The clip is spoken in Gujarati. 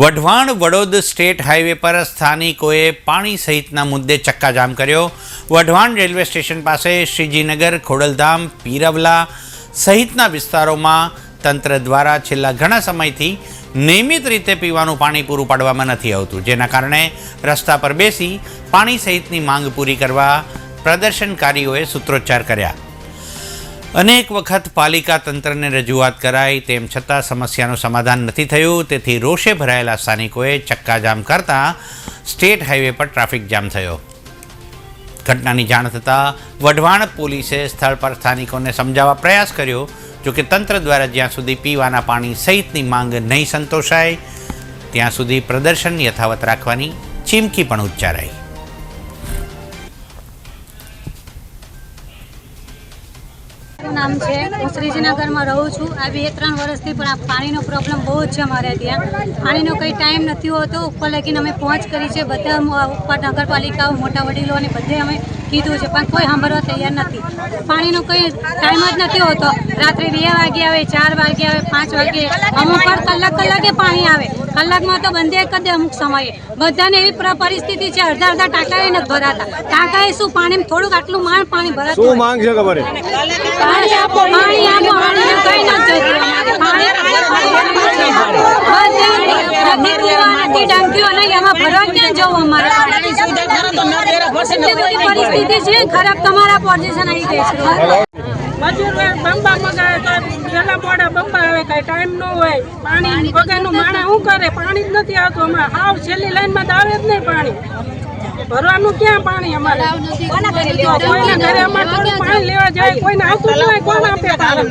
વઢવાણ વડોદ સ્ટેટ હાઈવે પર સ્થાનિકોએ પાણી સહિતના મુદ્દે ચક્કાજામ કર્યો. વઢવાણ રેલવે સ્ટેશન પાસે શ્રીજીનગર, ખોડલધામ, પીરવલા સહિતના વિસ્તારોમાં તંત્ર દ્વારા છેલ્લા ઘણા સમયથી નિયમિત રીતે પીવાનું પાણી પૂરું પાડવામાં નથી આવતું, જેના કારણે રસ્તા પર બેસી પાણી સહિતની માંગ પૂરી કરવા પ્રદર્શનકારીઓએ સૂત્રોચ્ચાર કર્યા. અનેક વખત પાલિકા તંત્રને રજૂઆત કરાઈ, તેમ છતાં સમસ્યાનું સમાધાન નથી થયું. તેથી રોષે ભરાયેલા સ્થાનિકોએ ચક્કાજામ કરતા સ્ટેટ હાઈવે પર ટ્રાફિક જામ થયો. ઘટનાની જાણ થતાં વઢવાણ પોલીસે સ્થળ પર સ્થાનિકોને સમજાવવા પ્રયાસ કર્યો. જોકે તંત્ર દ્વારા જ્યાં સુધી પીવાના પાણી સહિતની માંગ નહીં સંતોષાય, ત્યાં સુધી પ્રદર્શન યથાવત રાખવાની ચીમકી પણ ઉચ્ચારાઈ. નામ છે. હું શ્રીજીનગરમાં રહું છું. આ બે ત્રણ વર્ષથી પણ આ પાણીનો પ્રોબ્લેમ બહુ જ છે અમારે ત્યાં. પાણીનો કંઈ ટાઈમ નથી હોતો. ઉપર લગીને અમે પહોંચ કરી છે. બધા ઉપર નગરપાલિકાઓ, મોટા વડીલોને બધે અમે કીધું છે. પણ કોઈ સાંભળવા તૈયાર નથી. પાણીનો કંઈ ટાઈમ જ નથી હોતો. રાત્રે બે વાગે આવે, ચાર વાગે આવે, પાંચ વાગે. અમુક પર કલાક કલાકે પાણી આવે. કલાકમાં તો બંધ કરી દે અમુક સમયે. બધાને એવી પરિસ્થિતિ છે અડધા અડધા ટાંકા નથી ભરાતા. ટાંકાએ શું પાણી થોડુંક આટલું માણ પાણી ભરાતું શું માંગ છે ખબર પાણી આપો પાણી આપો પાણી કઈ નથી પાણી ટાંકીઓ નહીં એમાં ભરવા ક્યાં જવું અમારે? પરિસ્થિતિ છે ખરાબ તમારા પોઝિશન આવી ગઈ છે. મજૂર બંબા મગાવે તો પેલા મોડા બંબા આવે કઈ ટાઈમ ન હોય. પાણી વગરનું માણસ શું કરે? પાણી જ નથી આવતું અમારે. હાવ છેલ્લી લાઈનમાં તો આવે જ નહીં પાણી. ભરવાનું ક્યાં પાણી અમારે? કોઈના ઘરે અમારે થોડું પાણી લેવા જાય કોઈને આવતું ન હોય કોણ આપે પાણી?